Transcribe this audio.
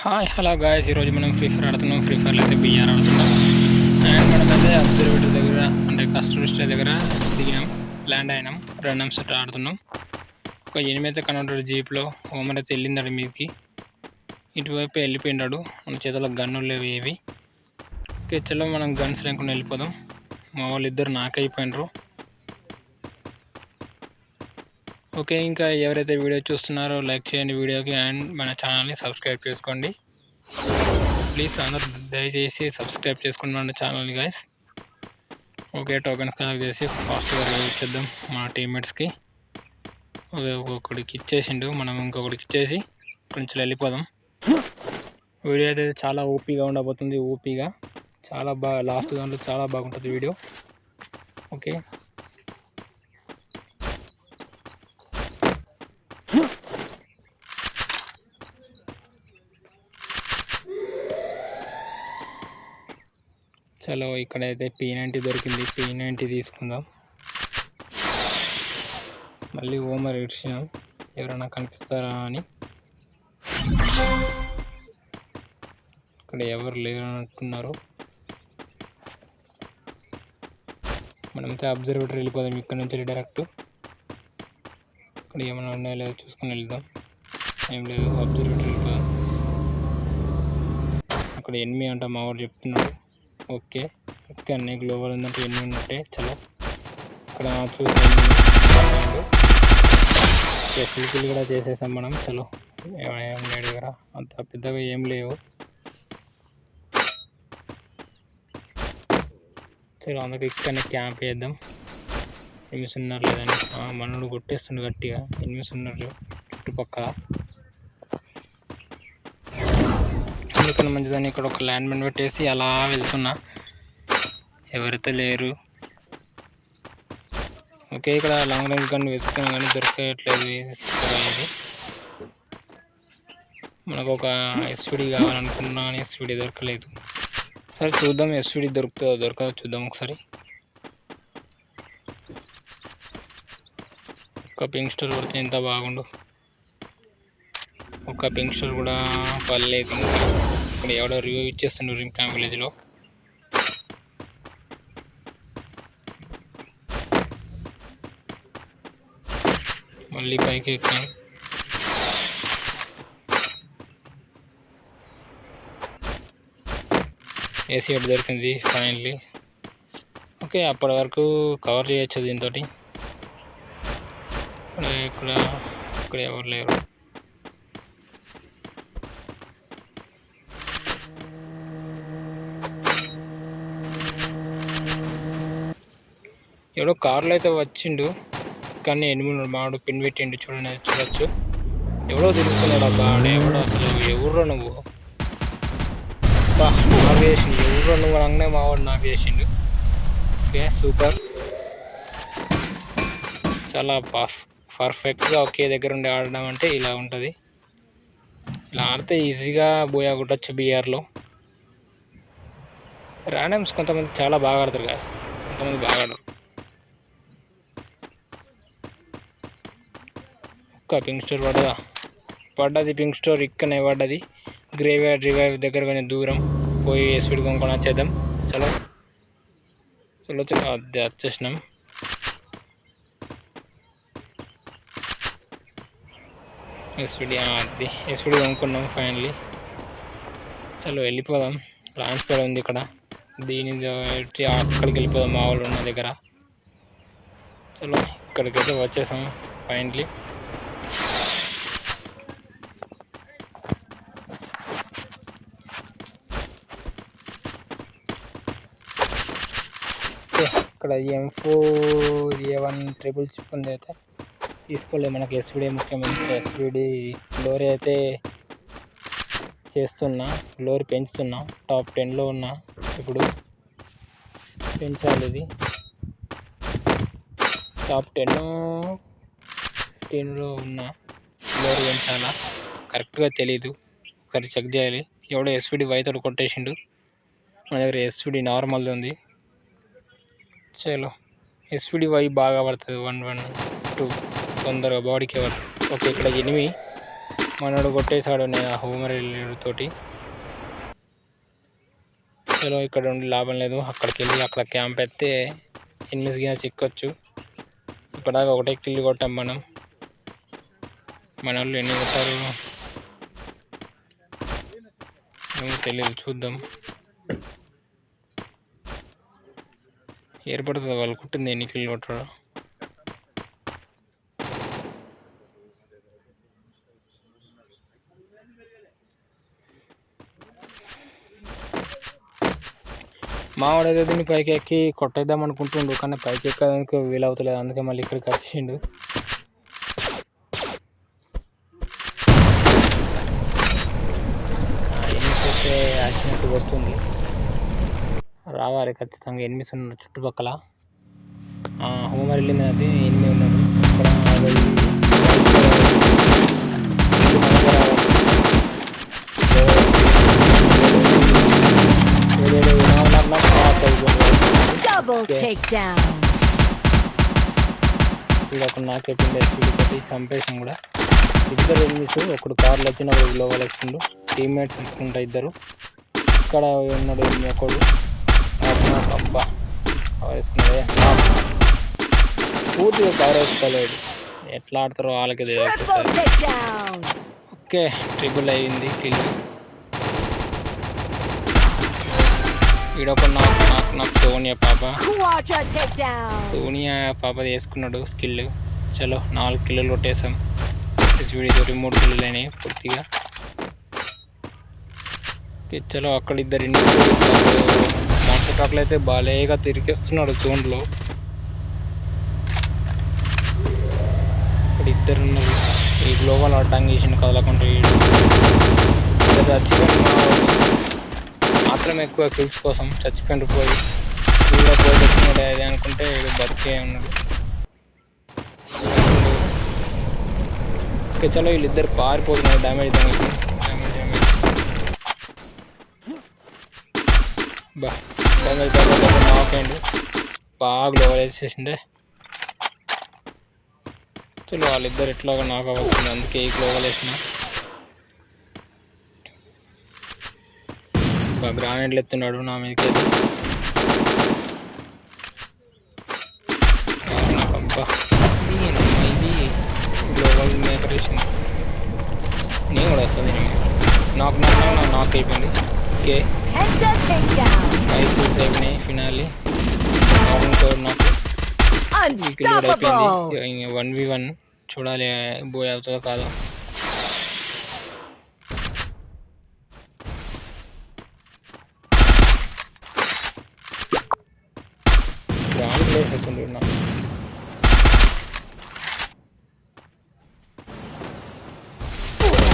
Hi hello guys ఈరోజు మనం free fire ఆడుతున్నాం. ఫ్రీ ఫైర్లో అయితే బిఆర్ ఆడుతున్నాం. అండ్ మనమైతే అబ్జర్వేటర్ దగ్గర అంటే కస్టమర్ స్టే దగ్గర దిగినాం. ల్యాండ్ అయినాం. రెండు సెట్ ఆడుతున్నాం. ఒక ఎనిమిది అయితే కనబడ్డాడు జీప్లో ఓమర్ అయితే వెళ్ళిందాడు మీదకి. ఇటువైపు వెళ్ళిపోయినాడు మన చేతిలో గన్నులు లేవు ఏవి. ఓకే మనం గన్స్ లేకుండా వెళ్ళిపోదాం. మా వాళ్ళు ఇద్దరు నాకైపోయినారు ఓకే ఇంకా ఎవరైతే వీడియో చూస్తున్నారో లైక్ చేయండి వీడియోకి అండ్ మన ఛానల్ని సబ్స్క్రైబ్ చేసుకోండి. ప్లీజ్ అందరూ దయచేసి సబ్స్క్రైబ్ చేసుకోండి మన ఛానల్ని గాయస్ ఓకే టోకెన్స్ కలెక్ట్ చేసి ఫాస్ట్గా ఇచ్చేద్దాం మన టీమ్మేట్స్కి ఓకే ఒక్కొక్కడికి ఇచ్చేసిండు మనం ఇంకొకటికి ఇచ్చేసి కొంచెం వెళ్ళిపోదాం. వీడియో అయితే చాలా ఓపీగా ఉండబోతుంది ఓపీగా. చాలా బాగా లాస్ట్ దాంట్లో చాలా బాగుంటుంది వీడియో. ఓకే. చలో ఇక్కడైతే పీ నైంటీ దొరికింది. పీ నైంటీ తీసుకుందాం. మళ్ళీ ఓమర్ ఇడిచినాం. ఎవరైనా కనిపిస్తారా అని. ఇక్కడ ఎవరు లేరు అంటున్నారు మనమైతే అబ్జర్వేటర్ వెళ్ళిపోదాం. ఇక్కడ నుంచి డైరెక్ట్ ఇక్కడ ఏమైనా ఉన్నాయో లేదో చూసుకొని వెళ్దాం. ఏం లేదు అబ్జర్వేటర్ వెళ్ళిపోదాం. అక్కడ ఎనిమి అంట మా వాడు చెప్తున్నాడు. ఓకే. ఓకే అన్నీ గ్లోబల్ ఉందంటే ఎన్ని ఉన్నట్టే. చలో. ఇక్కడ చూసి ఫిల్కిల్ కూడా చేసేసాం మనం. చలో. ఏం లేడు దగ్గర అంత పెద్దగా ఏం లేవు. చలో అందుకే ఇక్కడనే క్యాంప్ వేద్దాం ఎనిమిస్ ఉన్నారు లేదని. ఆ, మనోడు కొట్టేస్తుండు గట్టిగా. ఎనిమిస్ ఉన్నారు చుట్టుపక్కల. అందుకని మంచిదని ఇక్కడ ఒక ల్యాండ్ మైన్ పెట్టేసి అలా వెళ్తున్నా. ఎవరైతే లేరు. ఓకే ఇక్కడ లాంగ్ రేంజ్ గన్ వేసుకున్నా కానీ దొరకట్లేదు ఇది మనకు ఒక ఎస్విడి కావాలనుకున్నా కానీ ఎస్విడి దొరకలేదు. సరే చూద్దాం ఎస్విడి దొరుకుతుందో దొరకదో చూద్దాం ఒకసారి. ఒక పింక్ స్టోర్ కొడితే ఎంత బాగుండు? ఒక పింక్ స్టోర్ కూడా పర్లేదు. ఇంకా ఇక్కడ ఎవడో రివ్యూ ఇచ్చేస్తుండ్రు రిమ్ క్యాంప్ విలేజ్లో మళ్ళీ పైకి ఎక్కాం. ఏసీ ఒకటి దొరికింది ఫైనల్లీ ఓకే అప్పటి వరకు కవర్ చేయొచ్చు దీంతో ఇక్కడ ఇక్కడ ఇక్కడ ఎవరు లేరు. ఎవడో కార్లో అయితే వచ్చిండు కానీ ఎనిమిది మాడు పిన్ పెట్టిండు చూడండి చూడొచ్చు. ఎవడో తిరుగుతున్నాడు అబ్బా ఎవడో అసలు ఎవరో నువ్వు? నాకు చేసిండు ఎవరో నువ్వు? అనగానే మావాడు నాకు చేసిండు ఓకే సూపర్. చాలా పర్ఫ్ పర్ఫెక్ట్గా ఒకే దగ్గర ఉండి ఆడడం అంటే ఇలా ఉంటుంది. ఇలా ఆడితే ఈజీగా బోయా కొట్టచ్చు బీఆర్లో. ర్యాండమ్స్ కొంతమంది చాలా బాగా ఆడతారు గాస్ కొంతమంది బాగా ఆడరు. ఒక్క పింక్ స్టోర్ పడదా? పడ్డది పింక్ స్టోర్ ఇక్కడనే పడ్డది. గ్రేవ్యార్డ్ రివైవ్ దగ్గర కొంచెం దూరం. పోయి స్పీడ్ కొనుక్కొని వచ్చేద్దాం. చలో. చలో చలో. అదే వచ్చేసినాం. ఎస్విడి అది. ఎస్విడి కొనుక్కున్నాం ఫైనలీ చలో వెళ్ళిపోదాం. లాంచ్ ప్యాడ్ ఉంది ఇక్కడ. దీని అక్కడికి వెళ్ళిపోదాం మా వాళ్ళు ఉన్న దగ్గర. చలో ఇక్కడికైతే వచ్చేసాం. ఫైనలీ ఓకే, ఇక్కడ M four A one triple chip ఉంది అయితే. తీసుకోలేదు మనకి ఎస్విడి ముఖ్యమైన ఎస్విడి లోరీ అయితే చేస్తున్నా. లోరీ పెంచుతున్నా. టాప్ టెన్లో ఉన్నా. ఇప్పుడు పెంచాలి ఇది. టాప్ టెన్ ఫిఫ్టీన్లో ఉన్నా. లోరీ పెంచాలా? కరెక్ట్గా తెలీదు. ఒకసారి చెక్ చేయాలి. ఎవడో ఎస్విడి వైతోడు కొట్టేసిండు. మన దగ్గర ఎస్విడి నార్మల్ది ఉంది. చలో ఎస్విడి వై బాగా పడుతుంది. వన్ వన్ టూ తొందరగా బాడీకి పడుతుంది. ఓకే ఇక్కడ ఎనిమి. మనోడు కొట్టేశాడు నేను ఆ హోమర్ తోటి. చలో ఇక్కడ ఉండి లాభం లేదు. అక్కడికి వెళ్ళి అక్కడ క్యాంప్ ఎత్తే ఎనిమిది గిన చిక్కొచ్చు. ఇప్పటిదాకా ఒకటే కిల్లు కొట్టాం మనం. మన వాళ్ళు ఎన్ని కొట్టారు? ఏమో తెలియదు చూద్దాం. ఏర్పడుతుంది వాళ్ళు కుట్టింది ఎన్ని కిల్లు కొట్టారు మావాడైతే దీన్ని పైకి ఎక్కి కొట్టేద్దాం అనుకుంటుండు కానీ పైకి ఎక్కడానికి వీలవుతలేదు అందుకే మళ్ళీ ఇక్కడికి వచ్చిండు ఎనిమిస్ అయితే యాక్సిడెంట్ కొడుతుంది రావాలి ఖచ్చితంగా. ఎనిమిస్ ఉన్నారు చుట్టుపక్కల. హోమర్ వెళ్ళింది అది ఎనిమిది ఉన్నారు. వీడు ఒక చంపేసాం కూడా. ఇద్దరు ఎనిమిస్ ఒకడు కార్లో వచ్చిన గ్లోవల్ వేసుకుండు టీమ్మేట్స్ తీసుకుంటా ఇద్దరు. ఇక్కడ ఉన్నాడు ఎనిమిది ఒకడు. అబ్బా. వేసుకున్నాడే పూర్తిగా కవర్ వేసుకోలేడు ఎట్లా ఆడతారో వాళ్ళకి. ఓకే ట్రిపుల్ అయ్యింది కిల్. ఈడొక నాకు నాకు నాకు సోనియా పాప. సోనియా పాప వేసుకున్నాడు స్కిల్ చలో నాలుగు కిలోలు కొట్టేసాం వీడియో తోటి మూడు కిలోలు అయినాయి పూర్తిగా. చలో అక్కడ ఇద్దరు మాస్టర్ అయితే బాలేగా తిరిగేస్తున్నాడు జోన్లో. ఇక్కడ ఇద్దరు ఉన్నారు. ఈ గ్లోబల్ అడ్డంగా చేసిన కదలకుండా చచ్చిపోయిన మాత్రం ఎక్కువ కిల్స్ కోసం చచ్చిపోయిన పోయి వీడియో పోయి అది అనుకుంటే వీడు బతికే ఉన్నాడు. ఓకే చలో వీళ్ళిద్దరు పారిపోతున్నారు డ్యామేజ్ డ్యామేజ్ డ్యామేజ్ డ్యామేజ్ బా. డ్యామేజ్ డ్యామేజ్ నాక్ బాగా లోవర్ వేసేసిండే చలో వాళ్ళిద్దరు ఎట్లాగా నాకు అవుతుంది అందుకే ఈ గ్లోవల్ వేసిన బా ఎత్తున్నాడు నా మీదకి ఇది గ్లోబల్ మేకర్ వేసింది నేను కూడా వస్తుంది నాకు నాకు నాకు నాకు అయిపోయింది. Okay. Penta takedown. Five kills అయిపోయినాయి ఫినాలి ఇంకో నాకు ఈ కిల్ కూడా Unstoppable. అయిపోయింది వన్ వి వన్ చూడాలి బోయ్ అవుతుందో కాదో గ్రౌండ్ ప్లేస్ అవుతుంది నాకు